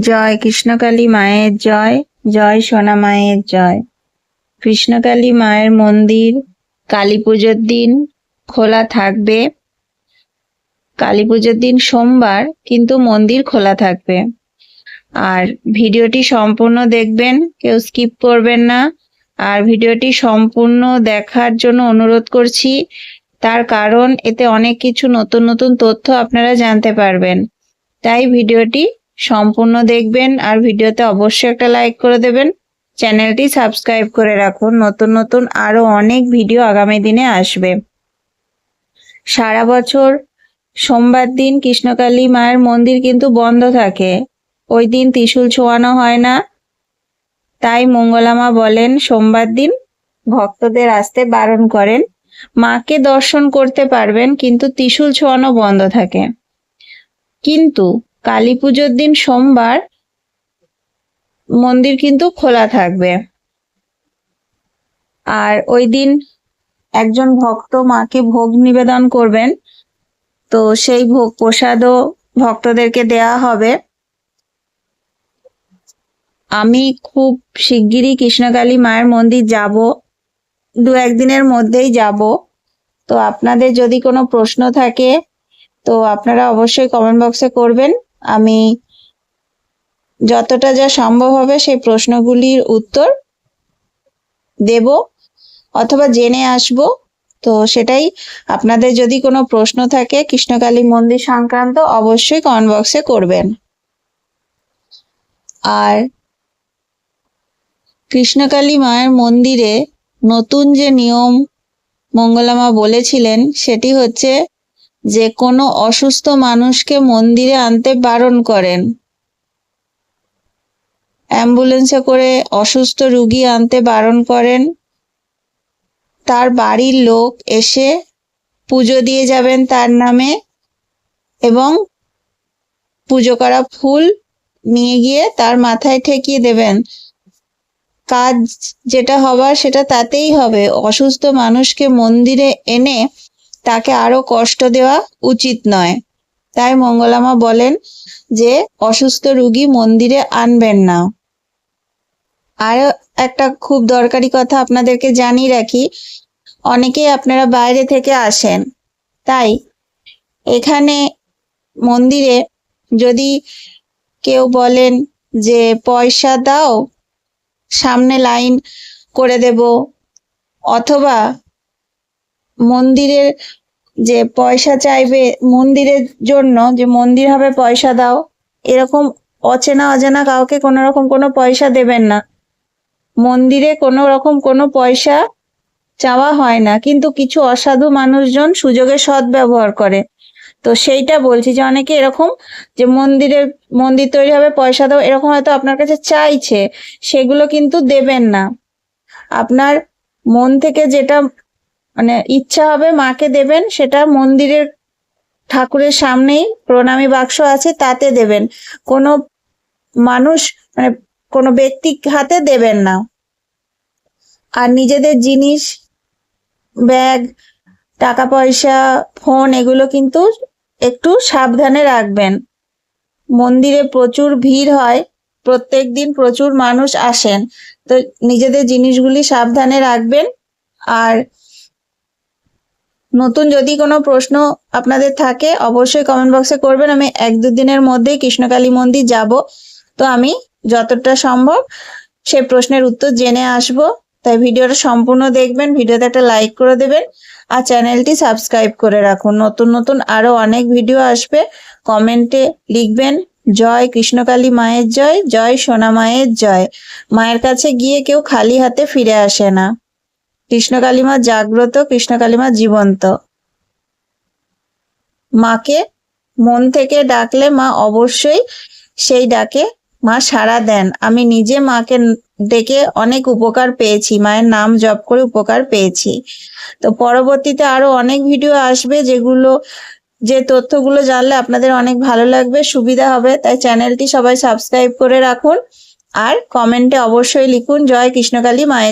জয় কৃষ্ণকালী মায়ের জয় জয় সোনা মায়ের জয়। কৃষ্ণকালী মায়ের মন্দির, কালী পুজোর দিন খোলা থাকবে। কালী পুজোর দিন সোমবার কিন্তু মন্দির খোলা থাকবে। আর ভিডিওটি সম্পূর্ণ দেখবেন, কেউ স্কিপ করবেন না। আর ভিডিওটি সম্পূর্ণ দেখার জন্য অনুরোধ করছি, তার কারণ এতে অনেক কিছু নতুন নতুন তথ্য আপনারা জানতে পারবেন। তাই ভিডিওটি সম্পূর্ণ দেখবেন আর ভিডিওতে অবশ্যই একটা লাইক করে দেবেন। চ্যানেলটি সাবস্ক্রাইব করে রাখুন। নতুন নতুন আরও অনেক ভিডিও আগামী দিনে আসবে। সারা বছর সোমবার দিন কৃষ্ণকালী মায়ের মন্দির কিন্তু বন্ধ থাকে। ওই দিন ত্রিশূল ছোঁয়ানো হয় না। তাই মঙ্গলামা বলেন, সোমবার দিন ভক্তদের আসতে বারণ করেন। মাকে দর্শন করতে পারবেন, কিন্তু ত্রিশূল ছোঁয়ানো বন্ধ থাকে। কিন্তু কালী পুজোর দিন সোমবার মন্দির কিন্তু খোলা থাকবে। আর ওই দিন একজন ভক্ত মাকে ভোগ নিবেদন করবেন। তো সেই ভোগ প্রসাদও ভক্তদেরকে দেয়া হবে। আমি খুব শিগগিরই কৃষ্ণকালী মায়ের মন্দির যাব। দু একদিনের মধ্যেই যাব। তো আপনাদের যদি কোনো প্রশ্ন থাকে, তো আপনারা অবশ্যই কমেন্ট বক্সে করবেন। আমি যতটা যা সম্ভব হবে সেই প্রশ্নগুলির উত্তর দেব অথবা জেনে আসব। তো সেটাই আপনাদের যদি কোনো প্রশ্ন থাকে কৃষ্ণকালী মন্দির সংক্রান্ত অবশ্যই কমেন্ট বক্সে করবেন। আর কৃষ্ণকালী মায়ের মন্দিরে নতুন যে নিয়ম মঙ্গলামা বলেছিলেন সেটি হচ্ছে যে কোনো অসুস্থ মানুষকে মন্দিরে আনতে বারণ করেন। অ্যাম্বুলেন্সে করে অসুস্থ রুগী আনতে বারণ করেন। তার বাড়ির লোক এসে পুজো দিয়ে যাবেন তার নামে এবং পুজো করা ফুল নিয়ে গিয়ে তার মাথায় ঠেকিয়ে দেবেন। কাজ যেটা হবার সেটা তাতেই হবে। অসুস্থ মানুষকে মন্দিরে এনে তাকে আরও কষ্ট দেওয়া উচিত নয়। তাই মঙ্গলামা বলেন যে, অসুস্থ রুগী মন্দিরে আনবেন না। আরও একটা খুব দরকারি কথা আপনাদেরকে জানিয়ে রাখি, অনেকেই আপনারা বাইরে থেকে আসেন। তাই এখানে মন্দিরে যদি কেউ বলেন যে, পয়সা দাও, সামনে লাইন করে দেব, অথবা মন্দিরের যে পয়সা চাইবে, মন্দিরের জন্য যে মন্দির হবে পয়সা দাও, এরকম অচেনা অজানা কাউকে কোনো রকম কোনো পয়সা দেবেন না। মন্দিরে কোনো রকম কোনো পয়সা চাওয়া হয় না, কিন্তু কিছু অসাধু মানুষজন সুযোগে সদ্ব্যবহার করে। তো সেইটা বলছি যে অনেকে এরকম যে মন্দিরের মন্দির তৈরি হবে, পয়সা দাও, এরকম হয়তো আপনার কাছে চাইছে, সেগুলো কিন্তু দেবেন না। আপনার মন থেকে যেটা মানে ইচ্ছা হবে মাকে দেবেন, সেটা মন্দিরের ঠাকুরের সামনেই প্রণামী বাক্স আছে, তাতে দেবেন। কোনো মানুষ মানে কোনো ব্যক্তি হাতে দেবেন না। আর নিজেদের জিনিস, ব্যাগ টাকা পয়সা ফোন, এগুলো কিন্তু একটু সাবধানে রাখবেন। মন্দিরে প্রচুর ভিড় হয়, প্রত্যেক দিন প্রচুর মানুষ আসেন। তো নিজেদের জিনিসগুলি সাবধানে রাখবেন। আর নতুন যদি কোনো প্রশ্ন আপনাদের থাকে, অবশ্যই কমেন্ট বক্সে করবেন। আমি এক দুদিনের মধ্যেই কৃষ্ণকালী মন্দির যাব। তো আমি যতটা সম্ভব সেই প্রশ্নের উত্তর জেনে আসব। তাই ভিডিওটা সম্পূর্ণ দেখবেন, ভিডিওতে একটা লাইক করে দেবেন আর চ্যানেলটি সাবস্ক্রাইব করে রাখুন। নতুন নতুন আরও অনেক ভিডিও আসবে। কমেন্টে লিখবেন, জয় কৃষ্ণকালী মায়ের জয় জয় সোনা মায়ের জয়। মায়ের কাছে গিয়ে কেউ খালি হাতে ফিরে আসে না। কৃষ্ণকালী মা জাগ্রত কৃষ্ণকালী মা জীবন্ত। মাকে মন থেকে ডাকলে মা অবশ্যই সেই ডাকে মা সাড়া দেন। আমি নিজে মাকে ডেকে অনেক উপকার পেয়েছি, মায়ের নাম জপ করে উপকার পেয়েছি। তো পরবর্তীতে আরও অনেক ভিডিও আসবে যেগুলো, যে তথ্যগুলো জানলে আপনাদের অনেক ভালো লাগবে, সুবিধা হবে। তাই চ্যানেলটি সবাই সাবস্ক্রাইব করে রাখুন আর কমেন্টে অবশ্যই লিখুন, জয় কৃষ্ণকালী মায়ের